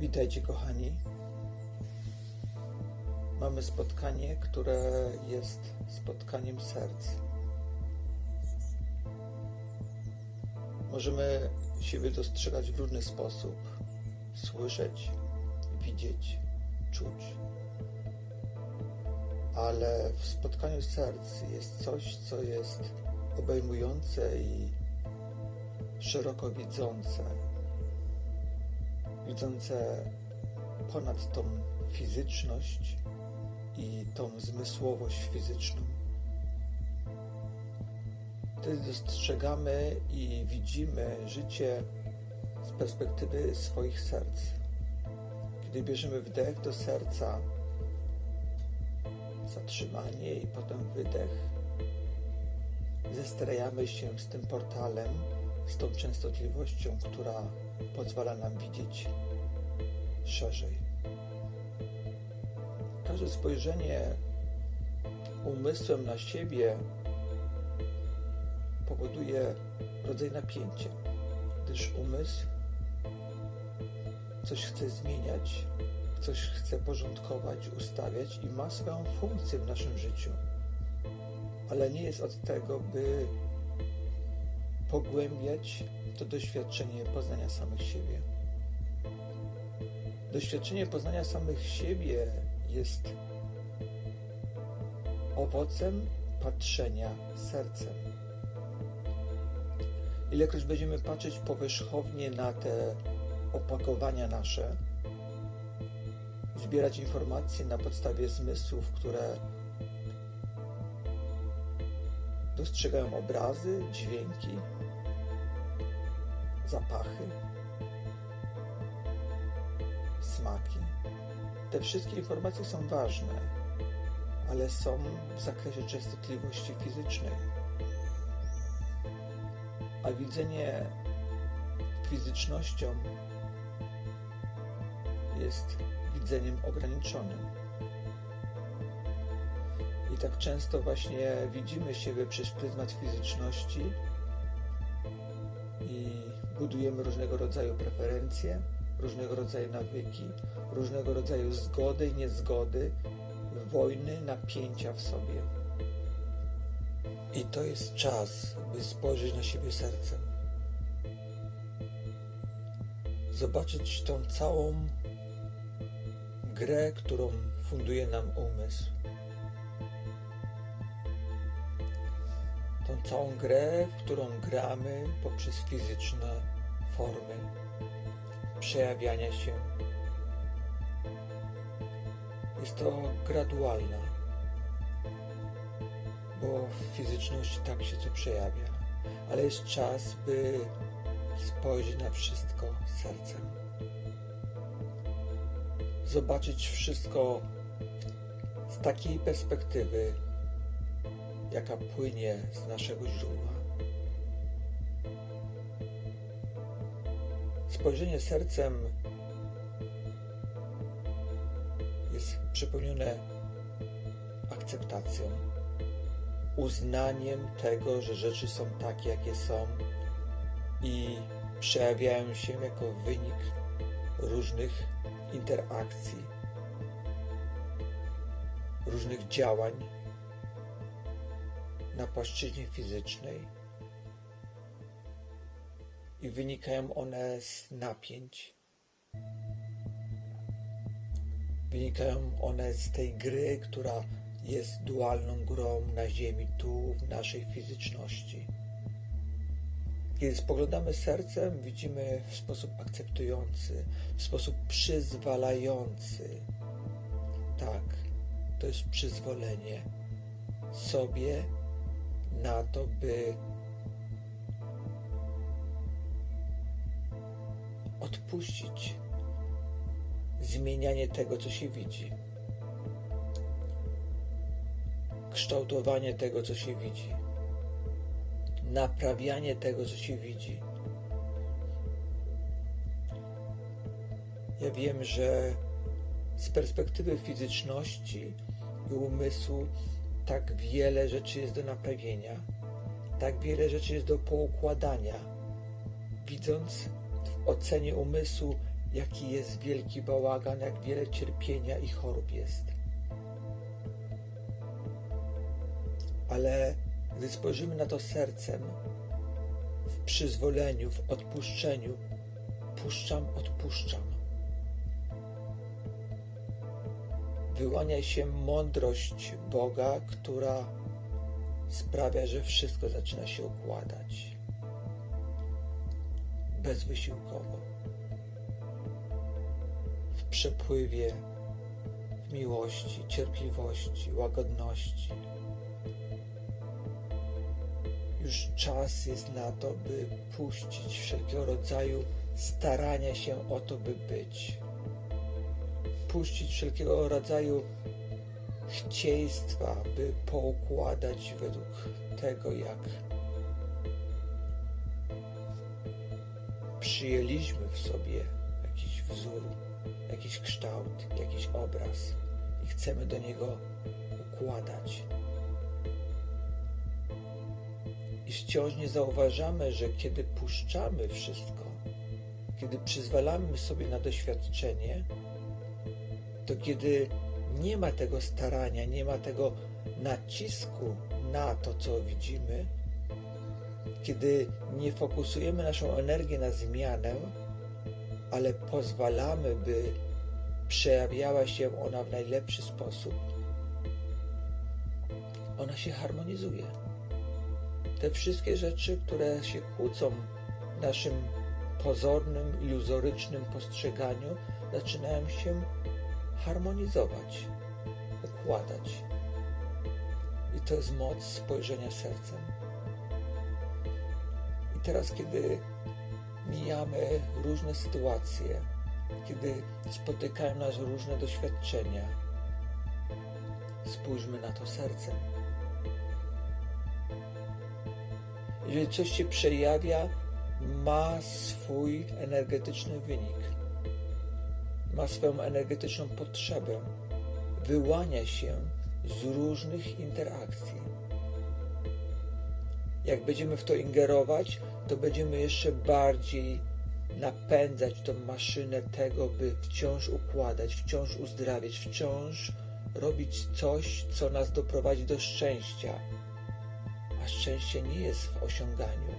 Witajcie, kochani. Mamy spotkanie, które jest spotkaniem serc. Możemy siebie dostrzegać w różny sposób: słyszeć, widzieć, czuć. Ale w spotkaniu serc jest coś, co jest obejmujące i szeroko widzące widzące ponad tą fizyczność i tą zmysłowość fizyczną. Wtedy dostrzegamy i widzimy życie z perspektywy swoich serc. Kiedy bierzemy wdech do serca, zatrzymanie i potem wydech, zestrajamy się z tym portalem, z tą częstotliwością, która pozwala nam widzieć szerzej. Każde spojrzenie umysłem na siebie powoduje rodzaj napięcia, gdyż umysł coś chce zmieniać, coś chce porządkować, ustawiać i ma swoją funkcję w naszym życiu, ale nie jest od tego, by pogłębiać to doświadczenie poznania samych siebie. Doświadczenie poznania samych siebie jest owocem patrzenia sercem. Ilekroć będziemy patrzeć powierzchownie na te opakowania nasze, zbierać informacje na podstawie zmysłów, które dostrzegają obrazy, dźwięki, zapachy, smaki. Te wszystkie informacje są ważne, ale są w zakresie częstotliwości fizycznej. A widzenie fizycznością jest widzeniem ograniczonym. Tak często właśnie widzimy siebie przez pryzmat fizyczności i budujemy różnego rodzaju preferencje, różnego rodzaju nawyki, różnego rodzaju zgody i niezgody, wojny, napięcia w sobie. I to jest czas, by spojrzeć na siebie sercem. Zobaczyć tą całą grę, którą funduje nam umysł. Całą grę, w którą gramy poprzez fizyczne formy przejawiania się. Jest to gradualna, bo w fizyczności tak się to przejawia, ale jest czas, by spojrzeć na wszystko sercem. Zobaczyć wszystko z takiej perspektywy, jaka płynie z naszego źródła. Spojrzenie sercem jest przepełnione akceptacją, uznaniem tego, że rzeczy są takie, jakie są i przejawiają się jako wynik różnych interakcji, różnych działań na płaszczyźnie fizycznej i wynikają one z napięć. Wynikają one z tej gry, która jest dualną grą na Ziemi, tu, w naszej fizyczności. Kiedy spoglądamy sercem, widzimy w sposób akceptujący, w sposób przyzwalający. Tak, to jest przyzwolenie sobie na to, by odpuścić zmienianie tego, co się widzi, kształtowanie tego, co się widzi, naprawianie tego, co się widzi. Ja wiem, że z perspektywy fizyczności i umysłu tak wiele rzeczy jest do naprawienia, tak wiele rzeczy jest do poukładania. Widząc w ocenie umysłu jaki jest wielki bałagan, jak wiele cierpienia i chorób jest. Ale gdy spojrzymy na to sercem, w przyzwoleniu, w odpuszczeniu, puszczam, odpuszczam. Wyłania się mądrość Boga, która sprawia, że wszystko zaczyna się układać bezwysiłkowo, w przepływie, w miłości, cierpliwości, łagodności. Już czas jest na to, by puścić wszelkiego rodzaju starania się o to, by być. Puścić wszelkiego rodzaju chcieństwa, by poukładać według tego, jak przyjęliśmy w sobie jakiś wzór, jakiś kształt, jakiś obraz i chcemy do niego układać. I wciąż nie zauważamy, że kiedy puszczamy wszystko, kiedy przyzwalamy sobie na doświadczenie, to kiedy nie ma tego starania, nie ma tego nacisku na to, co widzimy, kiedy nie fokusujemy naszą energię na zmianę, ale pozwalamy, by przejawiała się ona w najlepszy sposób, ona się harmonizuje. Te wszystkie rzeczy, które się kłócą w naszym pozornym, iluzorycznym postrzeganiu, zaczynają się harmonizować, układać. I to jest moc spojrzenia sercem. I teraz, kiedy mijamy różne sytuacje, kiedy spotykają nas różne doświadczenia, spójrzmy na to sercem. Jeżeli coś się przejawia, ma swój energetyczny wynik, ma swoją energetyczną potrzebę, wyłania się z różnych interakcji. Jak będziemy w to ingerować, to będziemy jeszcze bardziej napędzać tą maszynę tego, by wciąż układać, wciąż uzdrawiać, wciąż robić coś, co nas doprowadzi do szczęścia. A szczęście nie jest w osiąganiu,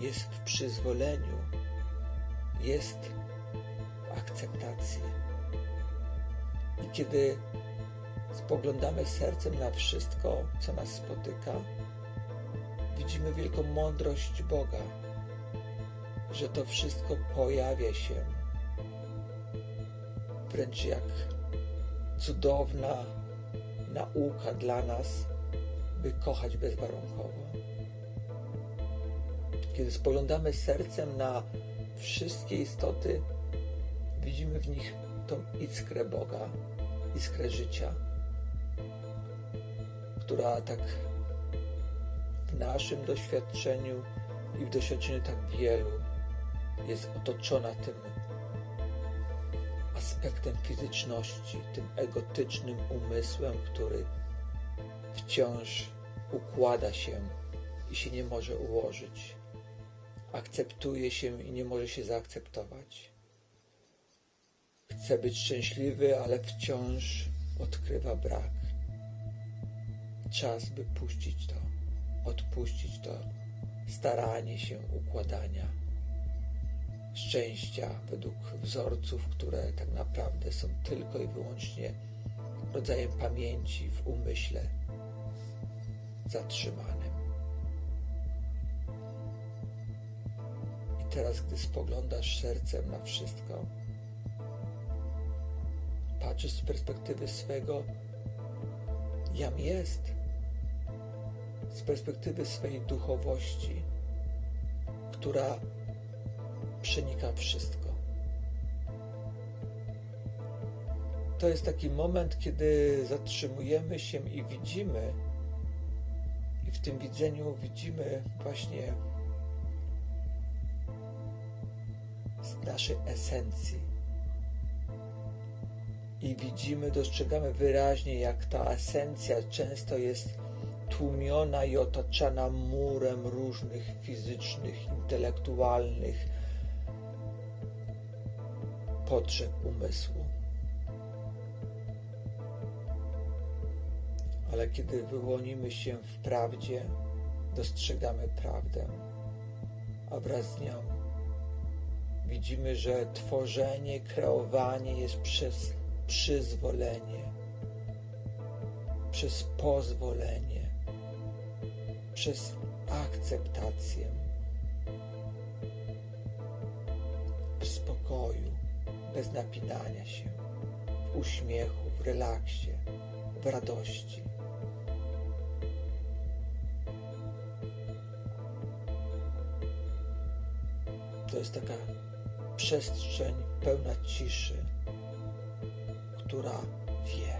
jest w przyzwoleniu, jest w akceptacji. I kiedy spoglądamy sercem na wszystko, co nas spotyka, widzimy wielką mądrość Boga, że to wszystko pojawia się wręcz jak cudowna nauka dla nas, by kochać bezwarunkowo. Kiedy spoglądamy sercem na wszystkie istoty, widzimy w nich tą iskrę Boga, iskrę życia, która tak w naszym doświadczeniu i w doświadczeniu tak wielu jest otoczona tym aspektem fizyczności, tym egotycznym umysłem, który wciąż układa się i się nie może ułożyć. Akceptuje się i nie może się zaakceptować. Chce być szczęśliwy, ale wciąż odkrywa brak. Czas, by puścić to, odpuścić to staranie się układania szczęścia według wzorców, które tak naprawdę są tylko i wyłącznie rodzajem pamięci w umyśle zatrzymanym. I teraz, gdy spoglądasz sercem na wszystko, patrzysz z perspektywy swego jam jest, z perspektywy swojej duchowości, która przenika wszystko. To jest taki moment, kiedy zatrzymujemy się i widzimy, i w tym widzeniu widzimy właśnie z naszej esencji. I widzimy, dostrzegamy wyraźnie, jak ta esencja często jest tłumiona i otaczana murem różnych fizycznych, intelektualnych, potrzeb umysłu. Ale kiedy wyłonimy się w prawdzie, dostrzegamy prawdę, a wraz z nią widzimy, że tworzenie, kreowanie jest przez przyzwolenie, przez pozwolenie, przez akceptację. W spokoju, bez napinania się, w uśmiechu, w relaksie, w radości. To jest taka przestrzeń pełna ciszy, która wie.